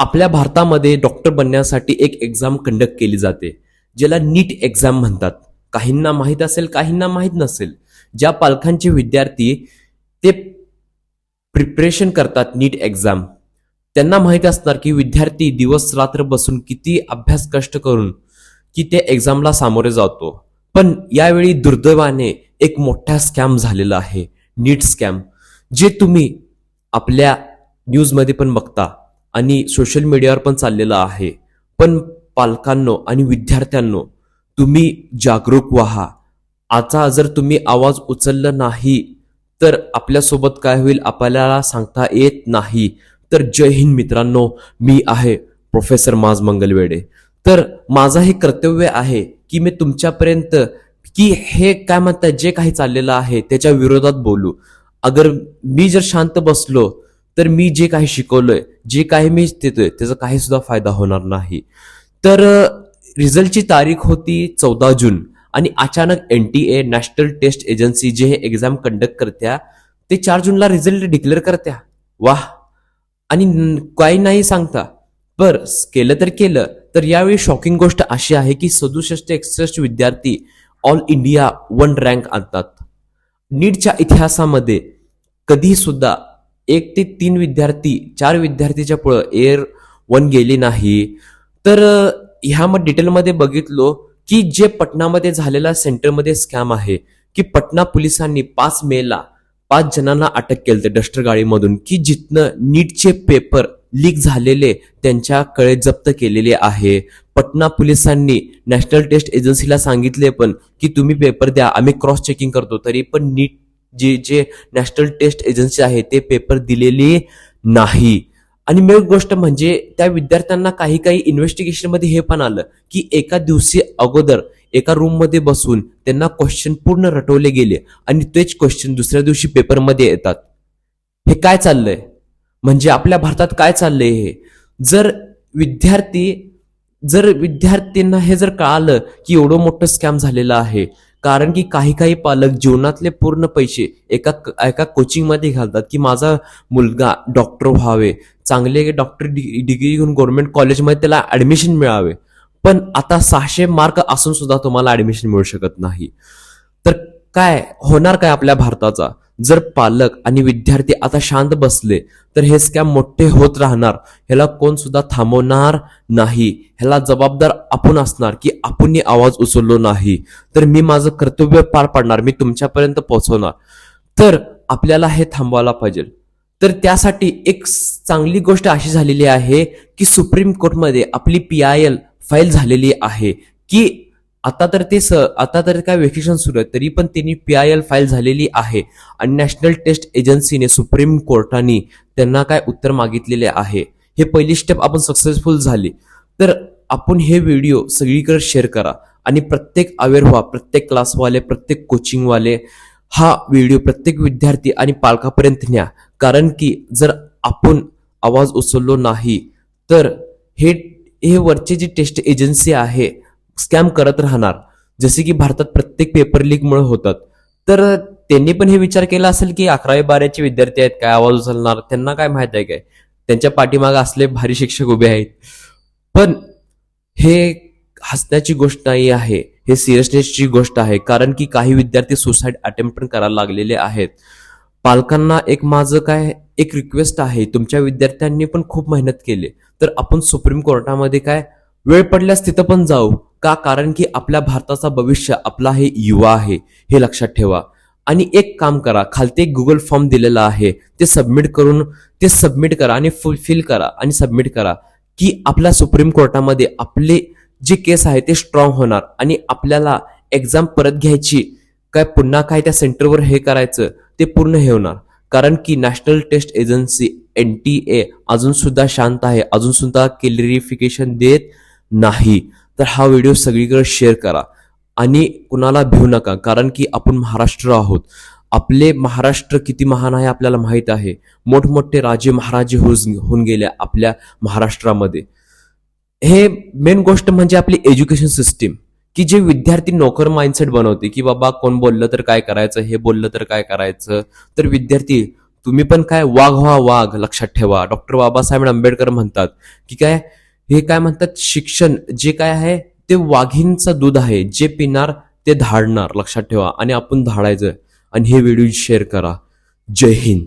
आपल्या भारतामध्ये डॉक्टर बनण्यासाठी एक एक्झाम कंडक्ट केली जाते ज्याला नीट एक्झाम म्हणतात. काहींना माहीत असेल काहींना माहीत नसेल. ज्या पालकांचे विद्यार्थी ते प्रिपरेशन करतात नीट एक्झाम त्यांना माहीत असणार की विद्यार्थी दिवस रात्र बसून किती अभ्यास कष्ट करून की ते एक्झामला सामोरे जातो. पण यावेळी दुर्दैवाने एक मोठा स्कॅम झालेला आहे. नीट स्कॅम जे तुम्ही आपल्या न्यूजमध्ये पण बघता. आणि सोशल मीडियावर पण चाललेलं आहे. पण पालकांनो आणि विद्यार्थ्यांनो तुम्ही जागरूक व्हा. आता जर तुम्ही आवाज उचलला नाही तर आपल्यासोबत काय होईल आपल्याला सांगता येत नाही. तर जय हिंद मित्रांनो मी आहे प्रोफेसर माज मंगलवेडे. तर माझं हे कर्तव्य आहे की मी तुमच्यापर्यंत की हे काय म्हणतात जे काही चाललेलं आहे त्याच्या विरोधात बोलू. अगर मी जर शांत बसलो तर मी जे काही शिकवलंय जे काही मी देतोय त्याचा काही सुद्धा फायदा होणार नाही. तर रिझल्टची तारीख होती चौदा जून आणि अचानक N T A national test agency जे हे एक्झाम कंडक्ट करत्या ते चार जूनला रिझल्ट डिक्लेअर करत्या. वाह! आणि काही नाही सांगता. बर केलं तर केलं. तर यावेळी शॉकिंग गोष्ट अशी आहे की सदुसष्ट एकसष्ट विद्यार्थी ऑल इंडिया वन रँक आणतात. नीटच्या इतिहासामध्ये कधी सुद्धा एक ते तीन विद्यार्थी चार विद्यार्थीच्या पुढं एअर वन गेले नाही. तर ह्या मग डिटेलमध्ये बघितलो की जे पटनामध्ये झालेला सेंटरमध्ये स्कॅम आहे की पटना पोलिसांनी पाच मेला पाच जणांना अटक केलं डस्टर गाडीमधून की जिथनं नीटचे पेपर लीक झालेले त्यांच्याकडे जप्त केलेले आहे. पटना पोलिसांनी नॅशनल टेस्ट एजन्सीला सांगितले पण की तुम्ही पेपर द्या आम्ही क्रॉस चेकिंग करतो तरी पण नीट जे जे नॅशनल टेस्ट एजन्सी आहे ते पेपर दिलेली नाही. आणि मेन गोष्ट म्हणजे त्या विद्यार्थ्यांना काही काही इन्व्हेस्टिगेशनमध्ये हे पण आलं की एका दिवशी अगोदर एका रूममध्ये बसून त्यांना क्वेश्चन पूर्ण रटवले गेले आणि तेच क्वेश्चन दुसऱ्या दिवशी पेपरमध्ये येतात. हे काय चाललंय? म्हणजे आपल्या भारतात काय चाललंय हे? जर विद्यार्थी जर विद्यार्थ्यांना हे जर कळालं की एवढं मोठं स्कॅम झालेलं आहे कारण की काही काही पालक जीवनातले पूर्ण पैसे एका एका कोचिंगमध्ये घालतात की माझा मुलगा डॉक्टर व्हावे चांगले डॉक्टर डिग्री घेऊन गव्हर्नमेंट कॉलेजमध्ये त्याला ॲडमिशन मिळावे. पण आता सहाशे मार्क असून सुद्धा तुम्हाला ॲडमिशन मिळू शकत नाही. तर काय होणार काय आपल्या भारताचा? जर पालक आणि विद्यार्थी आता शांत बसले तर हे स्कॅम मोठे होत राहणार. ह्याला कोण सुद्धा थांबवणार नाही. ह्याला जबाबदार आपण असणार की आपण आवाज उचललो नाही. तर मी माझं कर्तव्य पार पाडणार मी तुमच्यापर्यंत पोहोचवणार. तर आपल्याला हे थांबवायला पाहिजे. तर त्यासाठी एक चांगली गोष्ट अशी झालेली आहे की सुप्रीम कोर्टमध्ये आपली पी आय एल फाईल झालेली आहे की आता तर ते स आता तर काय वेकेशन सुरू आहे तरी पण त्यांनी पी आय एल फाईल झालेली आहे. आणि नॅशनल टेस्ट एजन्सीने सुप्रीम कोर्टाने त्यांना काय उत्तर मागितलेले आहे. हे पहिली स्टेप आपण सक्सेसफुल झाली. तर आपण हे व्हिडिओ सगळीकडे शेअर करा. आणि प्रत्येक अवेअर व्हा प्रत्येक क्लासवाले प्रत्येक कोचिंगवाले हा व्हिडिओ प्रत्येक विद्यार्थी आणि पालकापर्यंत न्या. कारण की जर आपण आवाज उचललो नाही तर हे हे वरचे जी टेस्ट एजन्सी आहे स्कॅम करत राहणार. जसे की भारतात प्रत्येक पेपर लीकमुळे होतात. तर त्यांनी पण हे विचार केला असेल की अकरावी बाराचे विद्यार्थी आहेत काय आवाज उचलणार? त्यांना काय माहीत आहे काय? त्यांच्या पाठीमागे असले भारी शिक्षक उभे आहेत. पण हे हसण्याची गोष्ट नाही आहे. हे सिरियसनेसची गोष्ट आहे. कारण की काही विद्यार्थी सुसाईड अटेम्प्ट पण करायला लागलेले आहेत. पालकांना एक माझं काय एक रिक्वेस्ट आहे. तुमच्या विद्यार्थ्यांनी पण खूप मेहनत केली. तर आपण सुप्रीम कोर्टामध्ये काय वेळ पडल्यास तिथं पण जाऊ. का? कारण की आपल्या भारताचा भविष्य आपला हे युवा आहे हे लक्षात ठेवा. आणि एक काम करा खालते एक गुगल फॉर्म दिलेला आहे. ते सबमिट करून ते सबमिट करा आणि फुलफिल करा आणि सबमिट करा. की आपल्या सुप्रीम कोर्टामध्ये आपले जे केस आहे ते स्ट्रॉंग होणार आणि आपल्याला एक्झाम परत घ्यायची काय पुन्हा काय त्या सेंटरवर हे करायचं ते पूर्ण हे होणार. कारण की national test agency N T A अजून सुद्धा शांत आहे. अजून सुद्धा क्लिअरिफिकेशन देत नाही. तर हा व्हिडिओ सगळीकडे शेअर करा आणि कुणाला भिवू नका कारण की आपण महाराष्ट्र आहोत. आपले महाराष्ट्र किती महान आहे आपल्याला माहीत आहे. मोठमोठे राजे महाराजे होऊन होऊन गेले आपल्या महाराष्ट्रामध्ये. हे मेन गोष्ट म्हणजे आपली एज्युकेशन सिस्टीम की जे विद्यार्थी नोकर माइंडसेट बनवते की बाबा कोण बोललं तर काय करायचं हे बोललं तर काय करायचं. तर विद्यार्थी तुम्ही पण काय वाघ व्हा वाघ लक्षात ठेवा. डॉक्टर बाबासाहेब आंबेडकर म्हणतात की काय हे काय म्हणतात? शिक्षण जे काय आहे ते वाघींचं दूध आहे. जे पिणार ते धाडणार. लक्षात ठेवा. आणि आपण धाडायचं आणि हे व्हिडिओ शेअर करा. जय हिंद.